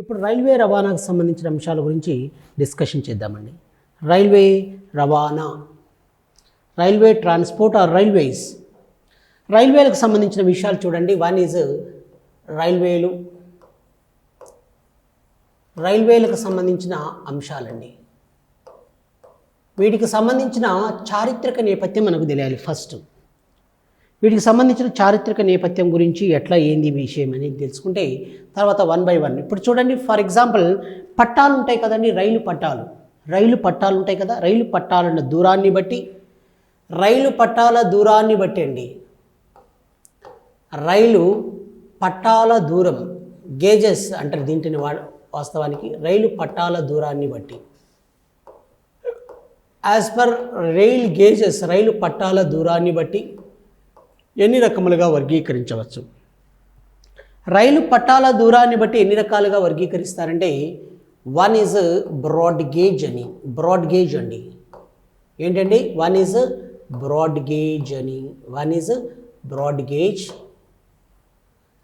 ఇప్పుడు రైల్వే రవాణాకు సంబంధించిన అంశాల గురించి డిస్కషన్ చేద్దామండి. రైల్వే రవాణా రైల్వే ట్రాన్స్పోర్ట్ ఆర్ రైల్వేస్? రైల్వేలకు సంబంధించిన విషయాలు చూడండి. వన్ ఈజ్ రైల్వేలు. రైల్వేలకు సంబంధించిన అంశాలండి. వీటికి సంబంధించిన చారిత్రక నేపథ్యం మనకు తెలియాలి ఫస్ట్ వీటికి సంబంధించిన చారిత్రక నేపథ్యం గురించి ఎట్లా ఏంది విషయం అనేది తెలుసుకుంటే తర్వాత వన్ బై వన్ ఇప్పుడు చూడండి ఫర్ ఎగ్జాంపుల్ పట్టాలు ఉంటాయి కదండి రైలు పట్టాలు. రైలు పట్టాలు ఉంటాయి కదా రైలు పట్టాలున్న దూరాన్ని బట్టి రైలు పట్టాల దూరాన్ని బట్టి అండి. రైలు పట్టాల దూరం గేజెస్ అంటారు దీంటిని వా వాస్తవానికి రైలు పట్టాల దూరాన్ని బట్టి. యాజ్ పర్ రైల్ గేజెస్ రైలు పట్టాల దూరాన్ని బట్టి ఎన్ని రకములుగా వర్గీకరించవచ్చు? రైలు పట్టాల దూరాన్ని బట్టి ఎన్ని రకాలుగా వర్గీకరిస్తారంటే వన్ ఈజ్ బ్రాడ్ గేజ్ అని బ్రాడ్ గేజ్ అండి. ఏంటండి? వన్ ఈజ్ బ్రాడ్ గేజ్ అని వన్ ఈజ్ బ్రాడ్ గేజ్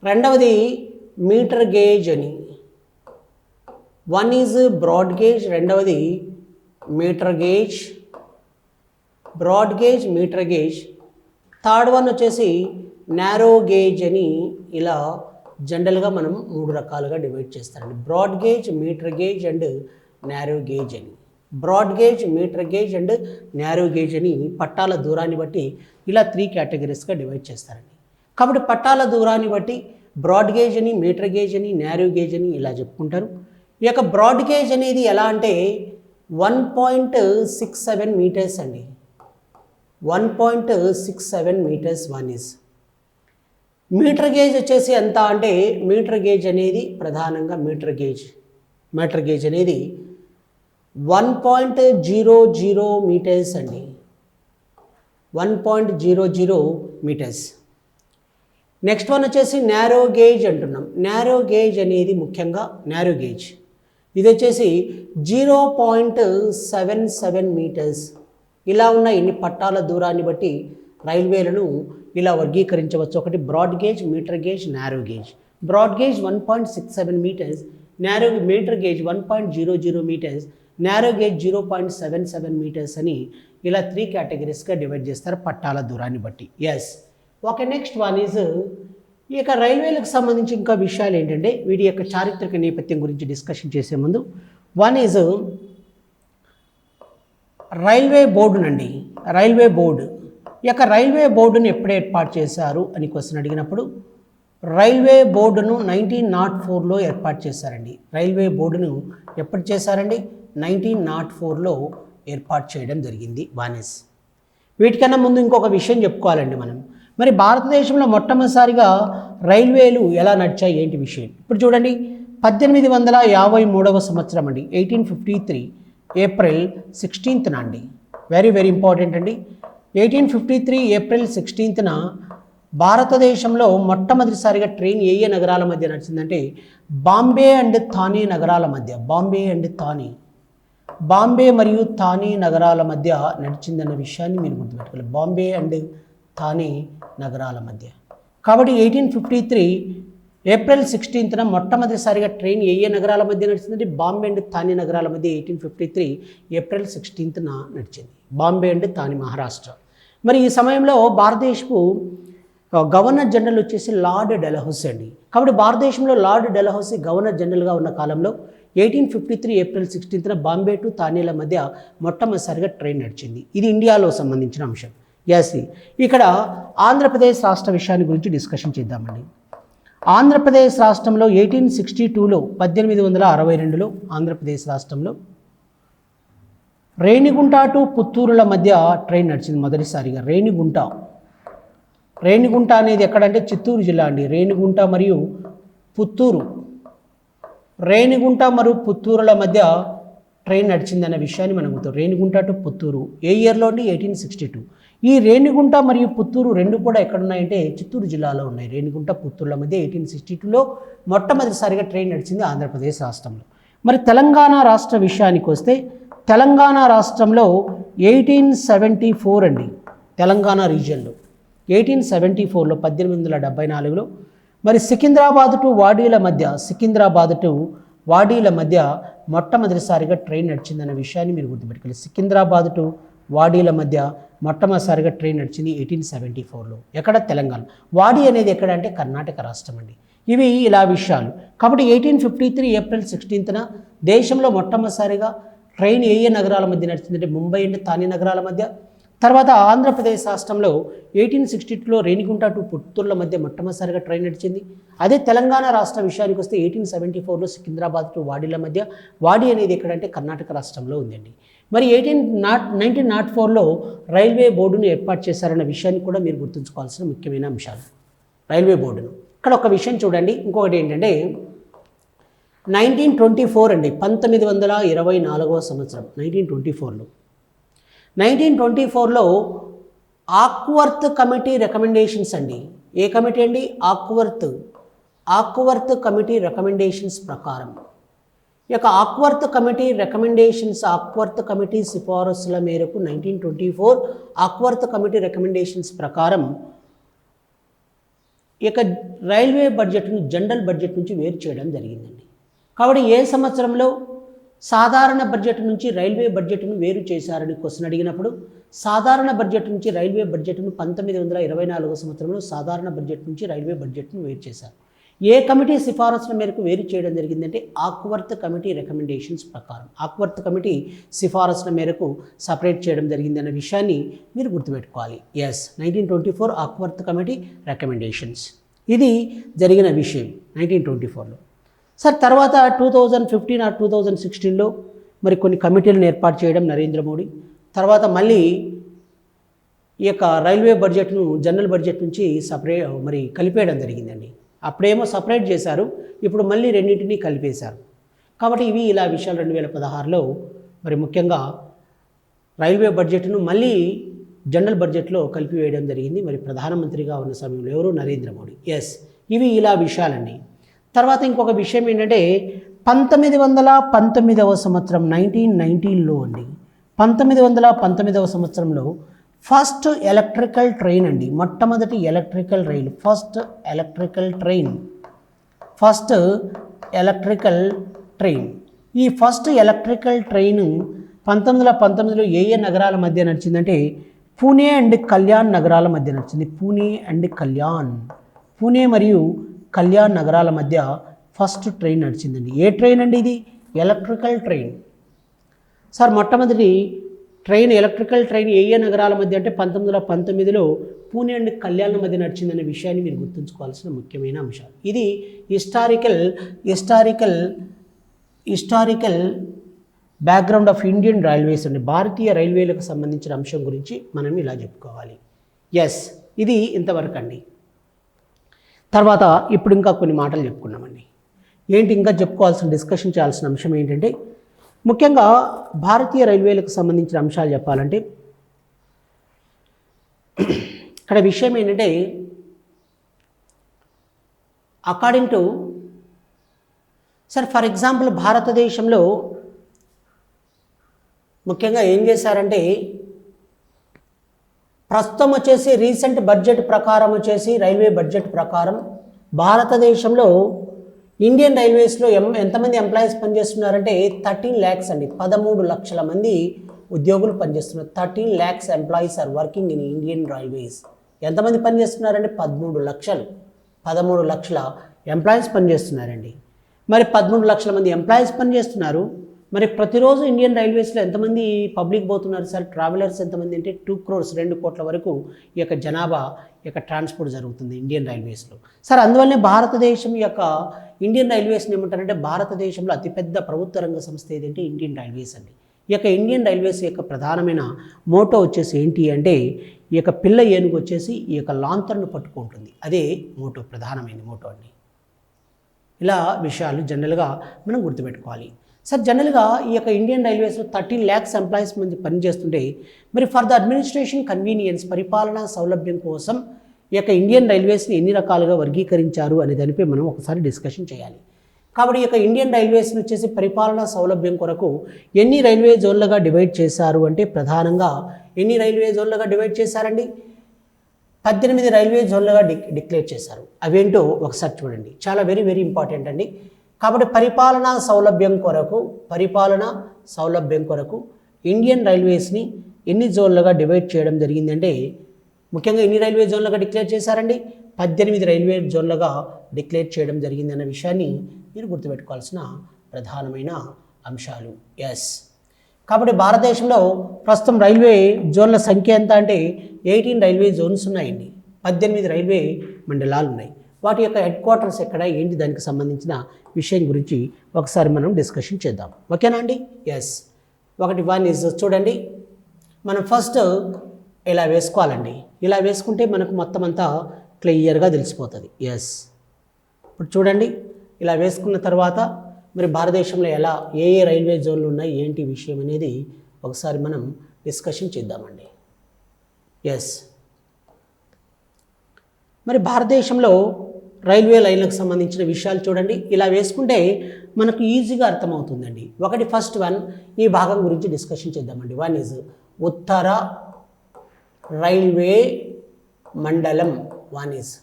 రెండవది మీటర్ గేజ్ అని వన్ ఈజ్ బ్రాడ్ గేజ్ రెండవది metre gauge broad gauge metre gauge third one వచ్చేసి నారో గేజ్ అని ఇలా జనరల్గా మనం మూడు రకాలుగా డివైడ్ చేస్తారండి. Broad gauge metre gauge and narrow gauge అని. Broad gauge metre gauge and narrow gauge అని పట్టాల దూరాన్ని బట్టి ఇలా త్రీ కేటగిరీస్గా డివైడ్ చేస్తారండి. కాబట్టి పట్టాల దూరాన్ని బట్టి బ్రాడ్ గేజ్ అని మీటర్ గేజ్ అని నారో గేజ్ అని ఇలా చెప్పుకుంటారు. ఈ యొక్క బ్రాడ్ గేజ్ అనేది ఎలా అంటే one point six seven metres అండి. One point six seven metres one is metre gauge వచ్చేసి ఎంత అంటే మీటర్ గేజ్ అనేది ప్రధానంగా మీటర్ గేజ్ మీటర్ గేజ్ అనేది one point zero zero metres అండి. One point zero zero metres next one వచ్చేసి narrow gauge అంటున్నాం. నేరో గేజ్ అనేది ముఖ్యంగా నేరో గేజ్ ఇది వచ్చేసి zero point seven seven metres ఇలా ఉన్న ఇన్ని పట్టాల దూరాన్ని బట్టి రైల్వేలను ఇలా వర్గీకరించవచ్చు. ఒకటి broad gauge metre gauge narrow gauge. Broad gauge one point six seven metres narrow metre gauge one point zero zero metres narrow gauge zero point seven seven metres అని ఇలా త్రీ కేటగిరీస్గా డివైడ్ చేస్తారు పట్టాల దూరాన్ని బట్టి. Yes okay next one is ఈ యొక్క రైల్వేలకు సంబంధించి ఇంకా విషయాలు ఏంటంటే వీటి యొక్క చారిత్రక నేపథ్యం గురించి డిస్కషన్ చేసే ముందు one is railway బోర్డునండి. Railway board. యొక్క రైల్వే బోర్డును ఎప్పుడు ఏర్పాటు చేశారు అని క్వశ్చన్ అడిగినప్పుడు రైల్వే బోర్డును నైన్టీన్ నాట్ ఫోర్లో ఏర్పాటు చేశారండి. రైల్వే బోర్డును ఎప్పుడు చేశారండి? నైన్టీన్ నాట్ ఫోర్లో ఏర్పాటు చేయడం జరిగింది వానెస్ వీటికన్నా ముందు ఇంకొక విషయం చెప్పుకోవాలండి మనం. మరి భారతదేశంలో మొట్టమొదటిసారిగా రైల్వేలు ఎలా నడిచాయి ఏంటి విషయం? ఇప్పుడు చూడండి పద్దెనిమిది వందల యాభై మూడవ సంవత్సరం అండి ఎయిటీన్ ఫిఫ్టీ త్రీ. ఏప్రిల్ సిక్స్టీన్త్న అండి. వెరీ వెరీ ఇంపార్టెంట్ అండి. ఎయిటీన్ ఫిఫ్టీ త్రీ ఏప్రిల్ సిక్స్టీన్త్న భారతదేశంలో మొట్టమొదటిసారిగా ట్రైన్ ఏ ఏ నగరాల మధ్య నడిచిందంటే బాంబే అండ్ థానే నగరాల మధ్య బాంబే అండ్ థానే. బాంబే మరియు థానే నగరాల మధ్య నడిచిందన్న విషయాన్ని మీరు గుర్తుపెట్టుకోవాలి. బాంబే అండ్ థానే నగరాల మధ్య. కాబట్టి ఎయిటీన్ ఫిఫ్టీ త్రీ ఏప్రిల్ సిక్స్టీన్త్న మొట్టమొదటిసారిగా ట్రైన్ ఏ ఏ నగరాల మధ్య నడిచిందంటే బాంబే అండ్ థానే నగరాల మధ్య ఎయిటీన్ ఫిఫ్టీ త్రీ ఏప్రిల్ సిక్స్టీన్త్న నడిచింది. బాంబే అండ్ తాని మహారాష్ట్ర. మరి ఈ సమయంలో భారతదేశపు గవర్నర్ జనరల్ వచ్చేసి లార్డ్ డెలహౌసీ అండి. కాబట్టి భారతదేశంలో లార్డ్ డెలహౌసీ గవర్నర్ జనరల్గా ఉన్న కాలంలో ఎయిటీన్ ఫిఫ్టీ త్రీ ఏప్రిల్ సిక్స్టీన్త్న బాంబే టు థానేల మధ్య మొట్టమొదటిసారిగా ట్రైన్ నడిచింది. ఇది ఇండియాలో సంబంధించిన అంశం. ఎస్ ఇక్కడ ఆంధ్రప్రదేశ్ రాష్ట్ర విషయాన్ని గురించి డిస్కషన్ చేద్దామండి. ఆంధ్రప్రదేశ్ రాష్ట్రంలో ఎయిటీన్ సిక్స్టీ టూలో పద్దెనిమిది వందల అరవై రెండులో ఆంధ్రప్రదేశ్ రాష్ట్రంలో రేణిగుంట టు పుత్తూరుల మధ్య ట్రైన్ నడిచింది మొదటిసారిగా. రేణిగుంట. రేణిగుంట అనేది ఎక్కడంటే చిత్తూరు జిల్లా అండి. రేణిగుంట మరియు పుత్తూరు. రేణిగుంట మరియు పుత్తూరుల మధ్య ట్రైన్ నడిచిందన్న విషయాన్ని మనం గుర్తు రేణిగుంట టు పుత్తూరు. ఏ ఇయర్లో అండి? ఎయిటీన్ సిక్స్టీ టూ ఈ రేణిగుంట మరియు పుత్తూరు రెండు కూడా ఎక్కడున్నాయంటే చిత్తూరు జిల్లాలో ఉన్నాయి. రేణిగుంట పుత్తూరుల మధ్య ఎయిటీన్ సిక్స్టీ టూలో మొట్టమొదటిసారిగా ట్రైన్ నడిచింది ఆంధ్రప్రదేశ్ రాష్ట్రంలో. మరి తెలంగాణ రాష్ట్ర విషయానికి వస్తే తెలంగాణ రాష్ట్రంలో ఎయిటీన్ సెవెంటీ ఫోర్ అండి. తెలంగాణ రీజియన్లో ఎయిటీన్ సెవెంటీ ఫోర్లో పద్దెనిమిది వందల డెబ్బై నాలుగులో. మరి సికింద్రాబాద్ టు వాడీల మధ్య సికింద్రాబాద్ టు వాడీల మధ్య మొట్టమొదటిసారిగా ట్రైన్ నడిచిందన్న విషయాన్ని మీరు గుర్తుపెట్టుకోవాలి. సికింద్రాబాద్ టు వాడీల మధ్య మొట్టమొదటిసారిగా ట్రైన్ నడిచింది ఎయిటీన్ సెవెంటీ ఫోర్లో ఎక్కడ? తెలంగాణ. వాడి అనేది ఎక్కడ అంటే కర్ణాటక రాష్ట్రం అండి. ఇవి ఇలా విషయాలు. కాబట్టి ఎయిటీన్ ఫిఫ్టీ త్రీ ఏప్రిల్ సిక్స్టీన్త్న దేశంలో మొట్టమొదటిసారిగా ట్రైన్ ఏ ఏ నగరాల మధ్య నడిచిందంటే ముంబై అండ్ తానే నగరాల మధ్య తర్వాత ఆంధ్రప్రదేశ్ రాష్ట్రంలో ఎయిటీన్ సిక్స్టీ టూలో రేణిగుంట టు పుత్తూర్ల మధ్య మొట్టమొదటిసారిగా ట్రైన్ నడిచింది. అదే తెలంగాణ రాష్ట్ర విషయానికి వస్తే ఎయిటీన్ సెవెంటీ ఫోర్లో సికింద్రాబాద్ టు వాడీల మధ్య వాడి అనేది ఎక్కడంటే కర్ణాటక రాష్ట్రంలో ఉందండి. మరి ఎయిటీన్ నాట్ నైన్టీన్ నాట్ ఫోర్లో రైల్వే బోర్డును ఏర్పాటు చేశారన్న విషయాన్ని కూడా మీరు గుర్తుంచుకోవాల్సిన ముఖ్యమైన అంశాలు. రైల్వే బోర్డును. ఇక్కడ ఒక విషయం చూడండి. ఇంకొకటి ఏంటంటే నైన్టీన్ ట్వంటీ ఫోర్ అండి పంతొమ్మిది వందల ఇరవై నాలుగవ సంవత్సరం నైన్టీన్ ట్వంటీ ఫోర్లో. నైన్టీన్ ట్వంటీ ఫోర్లో ఆక్వర్త్ కమిటీ రికమెండేషన్స్ అండి. ఏ కమిటీ అండి? ఆక్వర్త్. ఆక్వర్త్ కమిటీ రికమెండేషన్స్ ప్రకారం. ఈ యొక్క Acworth committee recommendations Acworth committee సిఫారసుల మేరకు nineteen twenty four Acworth committee recommendations ప్రకారం ఈ యొక్క రైల్వే బడ్జెట్ను జనరల్ బడ్జెట్ నుంచి వేరు చేయడం జరిగిందండి. కాబట్టి ఏ సంవత్సరంలో? సాధారణ బడ్జెట్ నుంచి రైల్వే బడ్జెట్ను వేరు చేశారని క్వశ్చన్ అడిగినప్పుడు సాధారణ బడ్జెట్ నుంచి రైల్వే బడ్జెట్ను పంతొమ్మిది వందల ఇరవై నాలుగో సంవత్సరంలో సాధారణ బడ్జెట్ నుంచి రైల్వే బడ్జెట్ను వేరు చేశారు. ఏ కమిటీ సిఫారసుల మేరకు వేరు చేయడం జరిగిందంటే ఆక్వర్త్ కమిటీ రికమెండేషన్స్ ప్రకారం ఆక్వర్త్ కమిటీ సిఫారసుల మేరకు సపరేట్ చేయడం జరిగిందన్న విషయాన్ని మీరు గుర్తుపెట్టుకోవాలి. Yes nineteen twenty four Acworth committee recommendations. ఇది జరిగిన విషయం నైన్టీన్ ట్వంటీ ఫోర్లో సార్ తర్వాత two thousand fifteen or two thousand సిక్స్టీన్లో మరి కొన్ని కమిటీలను ఏర్పాటు చేయడం నరేంద్ర మోడీ. తర్వాత మళ్ళీ ఈ యొక్క రైల్వే బడ్జెట్ను జనరల్ బడ్జెట్ నుంచి సపరేట్ మరి కలిపేయడం జరిగిందండి. అప్పుడేమో సపరేట్ చేశారు ఇప్పుడు మళ్ళీ రెండింటినీ కలిపేశారు. కాబట్టి ఇవి ఇలా విషయాలు రెండు వేల పదహారులో మరి ముఖ్యంగా రైల్వే బడ్జెట్ను మళ్ళీ జనరల్ బడ్జెట్లో కలిపివేయడం జరిగింది. మరి ప్రధానమంత్రిగా ఉన్న సమయంలో ఎవరు? నరేంద్ర మోడీ. ఎస్ ఇవి ఇలా విషయాలండి. తర్వాత ఇంకొక విషయం ఏంటంటే పంతొమ్మిది వందల పంతొమ్మిదవ సంవత్సరం నైన్టీన్ నైన్టీన్లో అండి. పంతొమ్మిది వందల పంతొమ్మిదవ సంవత్సరంలో ఫస్ట్ ఎలక్ట్రికల్ ట్రైన్ అండి. మొట్టమొదటి ఎలక్ట్రికల్ రైలు first electrical train first electrical train ఈ ఫస్ట్ ఎలక్ట్రికల్ ట్రైన్ పంతొమ్మిది వందల పంతొమ్మిదిలో ఏ ఏ నగరాల మధ్య నడిచిందంటే పూణే అండ్ కళ్యాణ్ నగరాల మధ్య నడిచింది. పూణే అండ్ కళ్యాణ్ పూణే మరియు కళ్యాణ్ నగరాల మధ్య ఫస్ట్ ట్రైన్ నడిచిందండి. ఏ ట్రైన్ అండి ఇది? Electrical train. సార్ మొట్టమొదటి ట్రైన్ ఎలక్ట్రికల్ ట్రైన్ ఏ ఏ నగరాల మధ్య అంటే పంతొమ్మిది వందల పంతొమ్మిదిలో పూణే అండ్ కళ్యాణ్ మధ్య నడిచిందనే విషయాన్ని మీరు గుర్తుంచుకోవాల్సిన ముఖ్యమైన అంశాలు ఇది historical historical historical background of Indian railways అండి. భారతీయ రైల్వేలకు సంబంధించిన అంశం గురించి మనం ఇలా చెప్పుకోవాలి. ఎస్ ఇది ఇంతవరకు అండి తర్వాత ఇప్పుడు ఇంకా కొన్ని మాటలు చెప్పుకున్నామండి. ఏంటి ఇంకా చెప్పుకోవాల్సిన డిస్కషన్ చేయాల్సిన అంశం ఏంటంటే ముఖ్యంగా భారతీయ రైల్వేలకు సంబంధించిన అంశాలు చెప్పాలంటే ఇక్కడ విషయం ఏంటంటే according to sir for example భారతదేశంలో ముఖ్యంగా ఏం చేశారంటే ప్రస్తుతం వచ్చేసి రీసెంట్ బడ్జెట్ ప్రకారం వచ్చేసి రైల్వే బడ్జెట్ ప్రకారం భారతదేశంలో ఇండియన్ రైల్వేస్లో ఎం ఎంతమంది ఎంప్లాయీస్ పనిచేస్తున్నారంటే థర్టీన్ ల్యాక్స్ అండి. పదమూడు లక్షల మంది ఉద్యోగులు పనిచేస్తున్నారు. Thirteen lakhs employees are working in Indian railways. ఎంతమంది పనిచేస్తున్నారంటే పదమూడు లక్షలు. పదమూడు లక్షల ఎంప్లాయీస్ పనిచేస్తున్నారండి. మరి పదమూడు లక్షల మంది ఎంప్లాయీస్ పనిచేస్తున్నారు? మరి ప్రతిరోజు ఇండియన్ రైల్వేస్లో ఎంతమంది పబ్లిక్ పోతున్నారు సార్? ట్రావెలర్స్ ఎంతమంది అంటే టూ క్రోర్స్ రెండు కోట్ల వరకు ఈ యొక్క జనాభా ఈ యొక్క ట్రాన్స్పోర్ట్ జరుగుతుంది ఇండియన్ రైల్వేస్లో. సార్ అందువల్లనే భారతదేశం యొక్క ఇండియన్ రైల్వేస్ని ఏమంటారంటే భారతదేశంలో అతిపెద్ద ప్రభుత్వ రంగ సంస్థ ఏదంటే ఇండియన్ రైల్వేస్ అండి. ఈ యొక్క ఇండియన్ రైల్వేస్ యొక్క ప్రధానమైన మోటో వచ్చేసి ఏంటి అంటే ఈ యొక్క పిల్ల ఏనుగు వచ్చేసి ఈ యొక్క లాంతర్ను పట్టుకుంటుంది. అదే మోటో ప్రధానమైన మోటో అండి. ఇలా విషయాలు జనరల్గా మనం గుర్తుపెట్టుకోవాలి. సార్ జనరల్గా ఈ యొక్క ఇండియన్ రైల్వేస్లో థర్టీన్ ల్యాక్స్ ఎంప్లాయీస్ మంది పనిచేస్తుంటే మరి ఫర్ ద అడ్మినిస్ట్రేషన్ కన్వీనియన్స్ పరిపాలనా సౌలభ్యం కోసం ఈ యొక్క ఇండియన్ రైల్వేస్ని ఎన్ని రకాలుగా వర్గీకరించారు అనే దానిపై మనం ఒకసారి డిస్కషన్ చేయాలి. కాబట్టి ఈ యొక్క ఇండియన్ రైల్వేస్ని వచ్చేసి పరిపాలనా సౌలభ్యం కొరకు ఎన్ని రైల్వే జోన్లుగా డివైడ్ చేశారు అంటే ప్రధానంగా ఎన్ని రైల్వే జోన్లుగా డివైడ్ చేశారండి? పద్దెనిమిది రైల్వే జోన్లుగా డి డిక్లేర్ చేశారు. అవేంటో ఒకసారి చూడండి. చాలా వెరీ వెరీ ఇంపార్టెంట్ అండి. కాబట్టి పరిపాలనా సౌలభ్యం కొరకు పరిపాలన సౌలభ్యం కొరకు ఇండియన్ రైల్వేస్ని ఎన్ని జోన్లుగా డివైడ్ చేయడం జరిగిందంటే ముఖ్యంగా ఎన్ని రైల్వే జోన్లుగా డిక్లేర్ చేశారండి? పద్దెనిమిది రైల్వే జోన్లుగా డిక్లేర్ చేయడం జరిగిందన్న విషయాన్ని మీరు గుర్తుపెట్టుకోవాల్సిన ప్రధానమైన అంశాలు. ఎస్ కాబట్టి భారతదేశంలో ప్రస్తుతం రైల్వే జోన్ల సంఖ్య ఎంత అంటే ఎయిటీన్ రైల్వే జోన్స్ ఉన్నాయండి. పద్దెనిమిది రైల్వే మండలాలు ఉన్నాయి వాటి యొక్క హెడ్ క్వార్టర్స్ ఎక్కడ ఏంటి దానికి సంబంధించిన విషయం గురించి ఒకసారి మనం డిస్కషన్ చేద్దాం. ఓకేనా అండి? ఎస్ ఒకటి వన్ ఇస్ చూడండి. మనం ఫస్ట్ ఇలా వేసుకోవాలండి. ఇలా వేసుకుంటే మనకు మొత్తం అంతా క్లియర్గా తెలిసిపోతుంది. ఎస్ ఇప్పుడు చూడండి. ఇలా వేసుకున్న తర్వాత మరి భారతదేశంలో ఎలా ఏ ఏ రైల్వే జోన్లు ఉన్నాయి ఏంటి విషయం అనేది ఒకసారి మనం డిస్కషన్ చేద్దామండి. ఎస్ మరి భారతదేశంలో రైల్వే లైన్లకు సంబంధించిన విషయాలు చూడండి. ఇలా వేసుకుంటే మనకు ఈజీగా అర్థమవుతుందండి. ఒకటి ఫస్ట్ వన్ ఈ భాగం గురించి డిస్కషన్ చేద్దామండి. వన్ ఈజ్ ఉత్తర రైల్వే మండలం. వన్ ఈజ్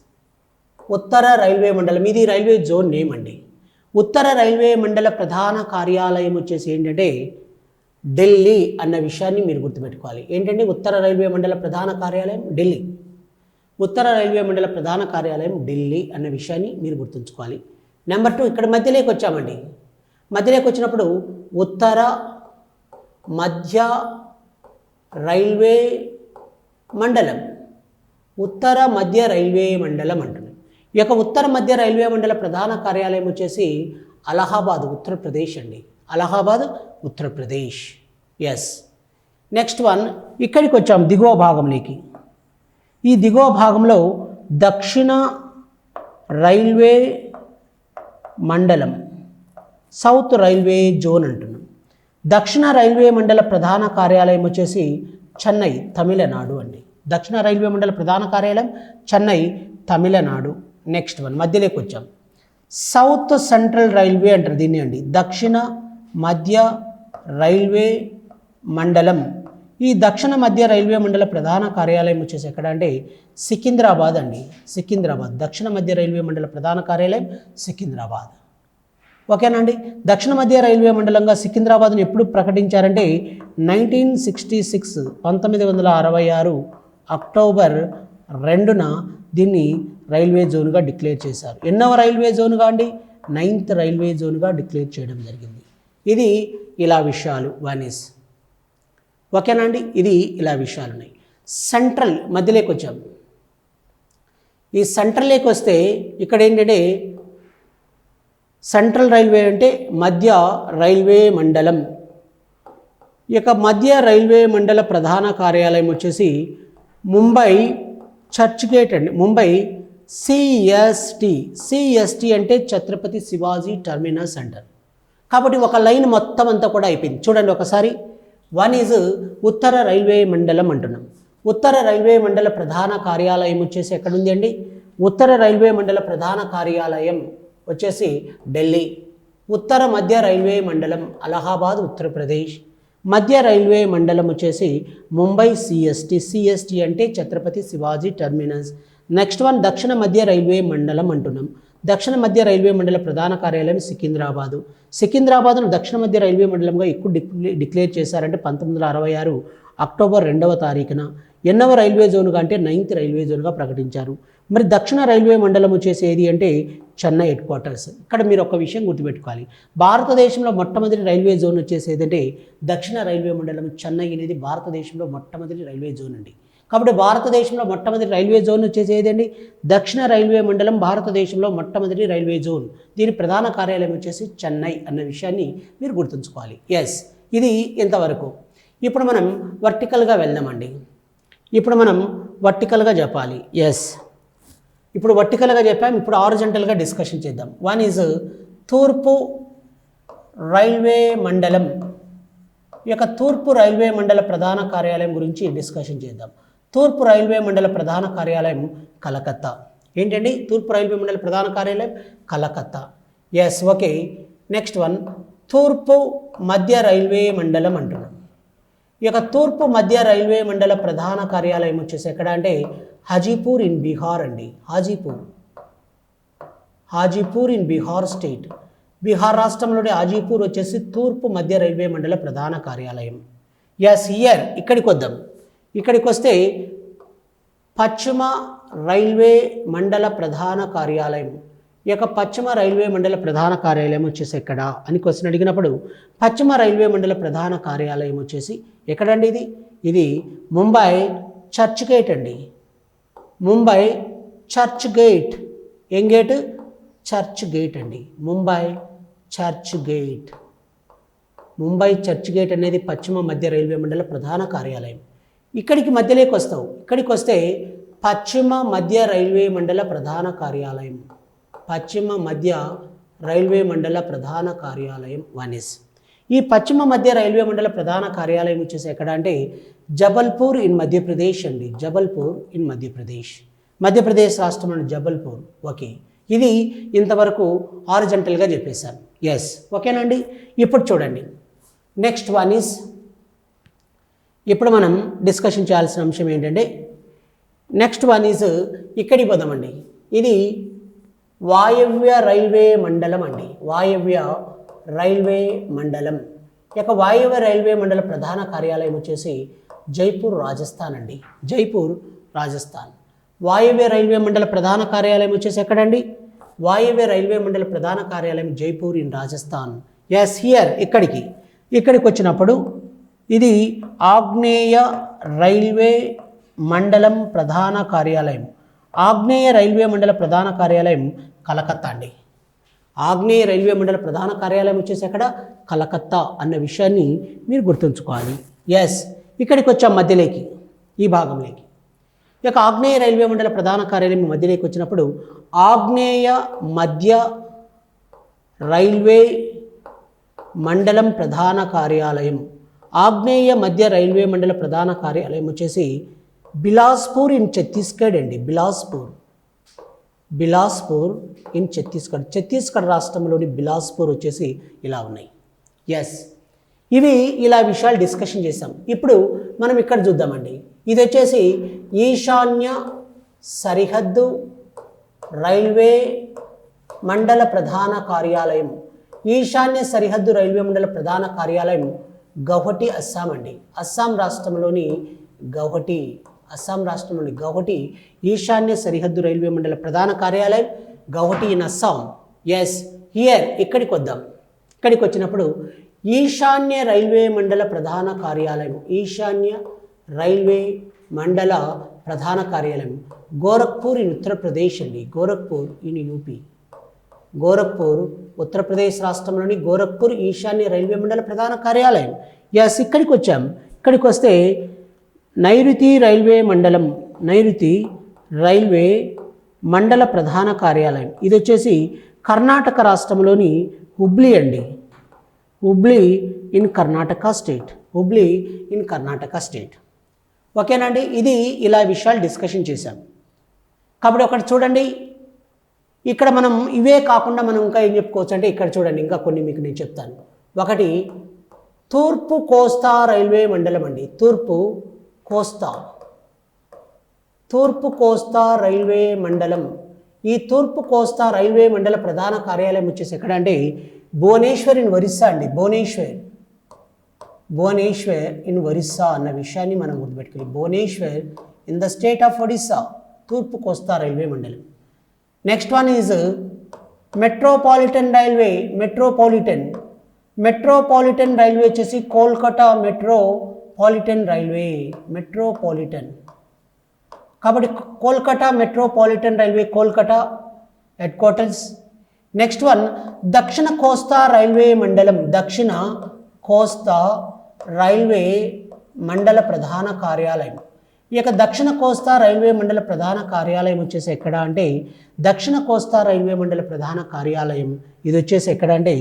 ఉత్తర రైల్వే మండలం. ఇది రైల్వే జోన్ నేమ్ అండి. ఉత్తర రైల్వే మండల ప్రధాన కార్యాలయం వచ్చేసి ఏంటంటే ఢిల్లీ అన్న విషయాన్ని మీరు గుర్తుపెట్టుకోవాలి. ఏంటంటే ఉత్తర రైల్వే మండల ప్రధాన కార్యాలయం ఢిల్లీ. ఉత్తర రైల్వే మండల ప్రధాన కార్యాలయం ఢిల్లీ అన్న విషయాన్ని మీరు గుర్తుంచుకోవాలి. నెంబర్ టూ ఇక్కడ మధ్యలోకి వచ్చామండి. మధ్యలోకి వచ్చినప్పుడు ఉత్తర మధ్య రైల్వే మండలం. ఉత్తర మధ్య రైల్వే మండలం అంటున్నాం. ఈ యొక్క ఉత్తర మధ్య రైల్వే మండల ప్రధాన కార్యాలయం వచ్చేసి అలహాబాద్ ఉత్తరప్రదేశ్ అండి. Allahabad Uttar Pradesh. Yes next one ఇక్కడికి వచ్చాం దిగువ భాగంలోకి. ఈ దిగువ భాగంలో దక్షిణ రైల్వే మండలం సౌత్ రైల్వే జోన్ అంటున్నాం. దక్షిణ రైల్వే మండల ప్రధాన కార్యాలయం వచ్చేసి చెన్నై తమిళనాడు అండి. దక్షిణ రైల్వే మండల ప్రధాన కార్యాలయం చెన్నై తమిళనాడు. నెక్స్ట్ వన్ మధ్యలోకి వచ్చాం. సౌత్ సెంట్రల్ రైల్వే అంటారు దీన్ని అండి. దక్షిణ మధ్య రైల్వే మండలం ఈ దక్షిణ మధ్య రైల్వే మండల ప్రధాన కార్యాలయం వచ్చేసి ఎక్కడ అంటే సికింద్రాబాద్ అండి. సికింద్రాబాద్. దక్షిణ మధ్య రైల్వే మండల ప్రధాన కార్యాలయం సికింద్రాబాద్. ఓకేనండి దక్షిణ మధ్య రైల్వే మండలంగా సికింద్రాబాద్ను ఎప్పుడు ప్రకటించారంటే నైన్టీన్ సిక్స్టీ సిక్స్ పంతొమ్మిది వందల అరవై ఆరు అక్టోబర్ రెండున దీన్ని రైల్వే జోన్గా డిక్లేర్ చేశారు. ఎన్నవ రైల్వే జోన్గా అండి? నైన్త్ రైల్వే జోన్గా డిక్లేర్ చేయడం జరిగింది. ఇది ఇలా విషయాలు వనీస్ ఓకేనా అండి ఇది ఇలా విషయాలు ఉన్నాయి సెంట్రల్ మధ్యలోకి వచ్చాం. ఈ సెంట్రల్లోకి వస్తే ఇక్కడ ఏంటంటే సెంట్రల్ రైల్వే అంటే మధ్య రైల్వే మండలం. ఈ యొక్క మధ్య రైల్వే మండల ప్రధాన కార్యాలయం వచ్చేసి ముంబై చర్చ్ గేట్ అండి. ముంబై సిఎస్టి సిఎస్టి అంటే ఛత్రపతి శివాజీ టర్మినస్ సెంటర్ కాబట్టి ఒక లైన్ మొత్తం అంతా కూడా అయిపోయింది. చూడండి ఒకసారి. వన్ ఈజ్ ఉత్తర రైల్వే మండలం అంటున్నాం. ఉత్తర రైల్వే మండల ప్రధాన కార్యాలయం వచ్చేసి ఎక్కడుంది అండి? ఉత్తర రైల్వే మండల ప్రధాన కార్యాలయం వచ్చేసి ఢిల్లీ. ఉత్తర మధ్య రైల్వే మండలం అలహాబాద్ ఉత్తరప్రదేశ్. మధ్య రైల్వే మండలం వచ్చేసి Mumbai C S T C S T అంటే Chhatrapati Shivaji terminus. Next one దక్షిణ మధ్య రైల్వే మండలం అంటున్నాం. దక్షిణ మధ్య రైల్వే మండల ప్రధాన కార్యాలయం సికింద్రాబాదు. సికింద్రాబాద్ను దక్షిణ మధ్య రైల్వే మండలంగా ఎక్కువ డిక్లే- డిక్లేర్ చేశారంటే పంతొమ్మిది వందల అరవై ఆరు అక్టోబర్ రెండవ తారీఖున ఎన్నవ రైల్వే జోన్గా అంటే నైన్త్ రైల్వే జోన్గా ప్రకటించారు. మరి దక్షిణ రైల్వే మండలం వచ్చేసి ఏది అంటే చెన్నై హెడ్ క్వార్టర్స్ ఇక్కడ మీరు ఒక విషయం గుర్తుపెట్టుకోవాలి. భారతదేశంలో మొట్టమొదటి రైల్వే జోన్ వచ్చేసి ఏదంటే దక్షిణ రైల్వే మండలం చెన్నై అనేది భారతదేశంలో మొట్టమొదటి రైల్వే జోన్ అండి కాబట్టి భారతదేశంలో మొట్టమొదటి రైల్వే జోన్ వచ్చేసి ఏదండి? దక్షిణ రైల్వే మండలం భారతదేశంలో మొట్టమొదటి రైల్వే జోన్. దీని ప్రధాన కార్యాలయం వచ్చేసి చెన్నై అన్న విషయాన్ని మీరు గుర్తుంచుకోవాలి. ఎస్ ఇది ఇంతవరకు ఇప్పుడు మనం వర్టికల్గా వెళ్దామండి. ఇప్పుడు మనం వర్టికల్గా చెప్పాలి. ఎస్ ఇప్పుడు వర్టికల్గా చెప్పాం. ఇప్పుడు ఆరిజెంటల్గా డిస్కషన్ చేద్దాం. వన్ ఈజ్ తూర్పు రైల్వే మండలం. ఈ యొక్క తూర్పు రైల్వే మండల ప్రధాన కార్యాలయం గురించి డిస్కషన్ చేద్దాం. తూర్పు రైల్వే మండల ప్రధాన కార్యాలయం కలకత్తా. ఏంటండి? తూర్పు రైల్వే మండల ప్రధాన కార్యాలయం Calcutta. Yes okay next one తూర్పు మధ్య రైల్వే మండలం అంటున్నాం. ఈ యొక్క తూర్పు మధ్య రైల్వే మండల ప్రధాన కార్యాలయం వచ్చేసి ఎక్కడ అంటే హాజీపూర్ ఇన్ బీహార్ అండి. Hajipur. Hajipur in Bihar state. Bihar రాష్ట్రంలోని హాజీపూర్ వచ్చేసి తూర్పు మధ్య రైల్వే మండల ప్రధాన కార్యాలయం. ఎస్ ఇయర్ ఇక్కడికి వద్దాం. ఇక్కడికి వస్తే పశ్చిమ రైల్వే మండల ప్రధాన కార్యాలయం. ఈ యొక్క పశ్చిమ రైల్వే మండల ప్రధాన కార్యాలయం వచ్చేసి ఎక్కడ? అని క్వశ్చన్ అడిగినప్పుడు పశ్చిమ రైల్వే మండల ప్రధాన కార్యాలయం వచ్చేసి ఎక్కడండి ఇది? ఇది ముంబై చర్చ్ గేట్ అండి. Mumbai church gate. ఏం గేట్? చర్చ్ గేట్ అండి. Mumbai church gate. Mumbai church gate అనేది పశ్చిమ మధ్య రైల్వే మండల ప్రధాన కార్యాలయం. ఇక్కడికి మధ్యలోకి వస్తావు. ఇక్కడికి వస్తే పశ్చిమ మధ్య రైల్వే మండల ప్రధాన కార్యాలయం. పశ్చిమ మధ్య రైల్వే మండల ప్రధాన కార్యాలయం వనిస్. ఈ పశ్చిమ మధ్య రైల్వే మండల ప్రధాన కార్యాలయం వచ్చేసి ఎక్కడ అంటే జబల్పూర్ ఇన్ మధ్యప్రదేశ్ అండి. జబల్పూర్ ఇన్ మధ్యప్రదేశ్. మధ్యప్రదేశ్ రాష్ట్రంలోని జబల్పూర్. ఓకే. ఇది ఇంతవరకు ఆరిజెంటల్గా చెప్పేశాను. ఎస్ ఓకేనండి? ఇప్పుడు చూడండి. నెక్స్ట్ వన్ ఈస్ ఇప్పుడు మనం డిస్కషన్ చేయాల్సిన అంశం ఏంటంటే నెక్స్ట్ వన్ ఈజ్ ఇక్కడి పదం అండి. ఇది వాయవ్య రైల్వే మండలం అండి. వాయవ్య రైల్వే మండలం. యొక్క వాయవ్య రైల్వే మండల ప్రధాన కార్యాలయం వచ్చేసి జైపూర్ రాజస్థాన్ అండి. జైపూర్ రాజస్థాన్. వాయవ్య రైల్వే మండల ప్రధాన కార్యాలయం వచ్చేసి ఎక్కడండి? వాయవ్య రైల్వే మండల ప్రధాన కార్యాలయం Jaipur in Rajasthan. Yes here ఇక్కడికి. ఇక్కడికి వచ్చినప్పుడు ఇది ఆగ్నేయ రైల్వే మండలం ప్రధాన కార్యాలయం. ఆగ్నేయ రైల్వే మండల ప్రధాన కార్యాలయం కలకత్తా అండి. ఆగ్నేయ రైల్వే మండల ప్రధాన కార్యాలయం వచ్చేసి అక్కడ కలకత్తా అన్న విషయాన్ని మీరు గుర్తుంచుకోవాలి. ఎస్ ఇక్కడికి వచ్చాం మధ్యలోకి ఈ భాగంలోకి. ఇక ఆగ్నేయ రైల్వే మండల ప్రధాన కార్యాలయం మధ్యలోకి వచ్చినప్పుడు ఆగ్నేయ మధ్య రైల్వే మండలం ప్రధాన కార్యాలయం ఆగ్నేయ మధ్య రైల్వే మండల ప్రధాన కార్యాలయం వచ్చేసి బిలాస్పూర్ ఇన్ ఛత్తీస్గఢ్ అండి. బిలాస్పూర్. బిలాస్పూర్ ఇన్ ఛత్తీస్గఢ్. ఛత్తీస్గఢ్ రాష్ట్రంలోని బిలాస్పూర్ వచ్చేసి ఇలా ఉన్నాయి. ఎస్ ఇవి ఇలా విషయాలు డిస్కషన్ చేసాం ఇప్పుడు మనం ఇక్కడ చూద్దామండి. ఇది వచ్చేసి ఈశాన్య సరిహద్దు రైల్వే మండల ప్రధాన కార్యాలయం. ఈశాన్య సరిహద్దు రైల్వే మండల ప్రధాన కార్యాలయం గౌహటి అస్సాం అండి. అస్సాం రాష్ట్రంలోని గౌహటి అస్సాం రాష్ట్రంలోని గౌహటి ఈశాన్య సరిహద్దు రైల్వే మండల ప్రధాన కార్యాలయం Guwahati in Assam. Yes here ఇక్కడికి వద్దాం. ఇక్కడికి వచ్చినప్పుడు ఈశాన్య రైల్వే మండల ప్రధాన కార్యాలయం ఈశాన్య రైల్వే మండల ప్రధాన కార్యాలయం గోరఖ్పూర్ ఇన్ ఉత్తరప్రదేశ్ అండి. Gorakhpur in UP. Gorakhpur Uttar Pradesh రాష్ట్రంలోని గోరఖ్పూర్ ఈశాన్య రైల్వే మండల ప్రధాన కార్యాలయం. ఎస్ ఇక్కడికి వచ్చాం. ఇక్కడికి వస్తే నైరుతి రైల్వే మండలం నైరుతి రైల్వే మండల ప్రధాన కార్యాలయం. ఇది వచ్చేసి కర్ణాటక రాష్ట్రంలోని హుబ్లీ అండి. Hubli in Karnataka state. Hubli in Karnataka state. ఓకేనండి ఇది ఇలా విషయాలు డిస్కషన్ చేశాం. కాబట్టి ఒకటి చూడండి. ఇక్కడ మనం ఇవే కాకుండా మనం ఇంకా ఏం చెప్పుకోవచ్చు అంటే ఇక్కడ చూడండి ఇంకా కొన్ని మీకు నేను చెప్తాను. ఒకటి తూర్పు కోస్తా రైల్వే మండలం అండి. తూర్పు కోస్తా. తూర్పు కోస్తా రైల్వే మండలం. ఈ తూర్పు కోస్తా రైల్వే మండల ప్రధాన కార్యాలయం వచ్చేసి ఎక్కడ అంటే భువనేశ్వర్ ఇన్ ఒరిస్సా అండి. భువనేశ్వర్. భువనేశ్వర్ ఇన్ ఒరిస్సా అన్న విషయాన్ని మనం గుర్తుపెట్టుకోవాలి. Bhubaneswar in the state of Odisha తూర్పు కోస్తా రైల్వే మండలం. Next one is metropolitan railway metropolitan metropolitan railway వచ్చేసి కోల్కతా మెట్రోపాలిటన్ రైల్వే మెట్రోపాలిటన్ కాబట్టి Kolkata metropolitan railway Kolkata headquarters next one దక్షిణ కోస్తా రైల్వే మండలం దక్షిణ కోస్తా రైల్వే మండల ప్రధాన కార్యాలయం ఈ యొక్క దక్షిణ కోస్తా రైల్వే మండల ప్రధాన కార్యాలయం వచ్చేసి ఎక్కడ అంటే దక్షిణ కోస్తా రైల్వే మండల ప్రధాన కార్యాలయం. ఇది వచ్చేసి ఎక్కడ అంటే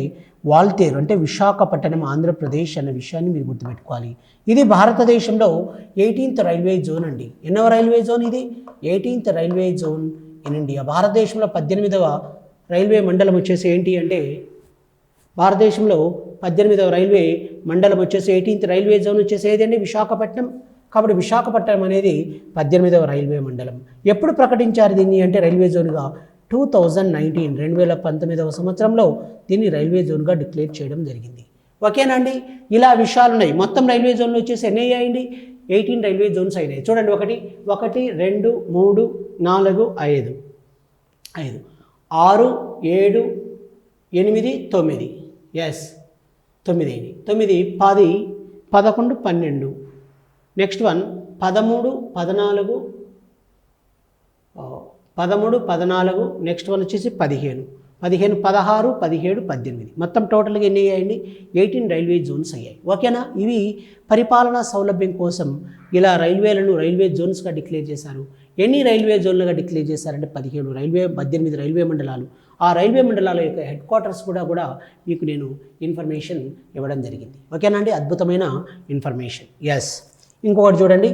వాల్తేరు అంటే విశాఖపట్నం ఆంధ్రప్రదేశ్ అన్న విషయాన్ని మీరు గుర్తుపెట్టుకోవాలి. ఇది భారతదేశంలో ఎయిటీన్త్ రైల్వే జోన్ అండి. ఎన్నవ రైల్వే జోన్ ఇది? Eighteenth railway zone in India. భారతదేశంలో పద్దెనిమిదవ రైల్వే మండలం వచ్చేసి ఏంటి అంటే భారతదేశంలో పద్దెనిమిదవ రైల్వే మండలం వచ్చేసి ఎయిటీన్త్ రైల్వే జోన్ వచ్చేసి ఏదండి విశాఖపట్నం. కాబట్టి విశాఖపట్నం అనేది పద్దెనిమిదవ రైల్వే మండలం. ఎప్పుడు ప్రకటించారు దీన్ని అంటే రైల్వే జోన్గా? టూ థౌజండ్ నైన్టీన్ రెండు వేల పంతొమ్మిదవ సంవత్సరంలో దీన్ని రైల్వే జోన్గా డిక్లేర్ చేయడం జరిగింది. ఓకేనండి ఇలా విషయాలు ఉన్నాయి మొత్తం రైల్వే జోన్లు వచ్చేసి ఎన్ని అయ్యాయండి ఎయిటీన్ రైల్వే జోన్స్ అయినాయి. చూడండి ఒకటి ఒకటి రెండు మూడు నాలుగు ఐదు. ఐదు. ఆరు ఏడు ఎనిమిది తొమ్మిది. ఎస్ తొమ్మిది అయినాయి తొమ్మిది పది పదకొండు పన్నెండు. నెక్స్ట్ వన్ పదమూడు పద్నాలుగు పదమూడు పద్నాలుగు నెక్స్ట్ వన్ వచ్చేసి పదిహేను. పదిహేను పదహారు పదిహేడు పద్దెనిమిది. మొత్తం టోటల్గా ఎన్ని అయ్యాయండి? ఎయిటీన్ రైల్వే జోన్స్ అయ్యాయి. ఓకేనా? ఇవి పరిపాలనా సౌలభ్యం కోసం ఇలా రైల్వేలను రైల్వే జోన్స్గా డిక్లేర్ చేశారు. ఎన్ని రైల్వే జోన్లుగా డిక్లేర్ చేశారంటే పదిహేడు. రైల్వే పద్దెనిమిది రైల్వే మండలాలు. ఆ రైల్వే మండలాల యొక్క హెడ్ క్వార్టర్స్ కూడా కూడా మీకు నేను ఇన్ఫర్మేషన్ ఇవ్వడం జరిగింది. ఓకేనా అండి? అద్భుతమైన ఇన్ఫర్మేషన్ ఎస్ ఇంకొకటి చూడండి.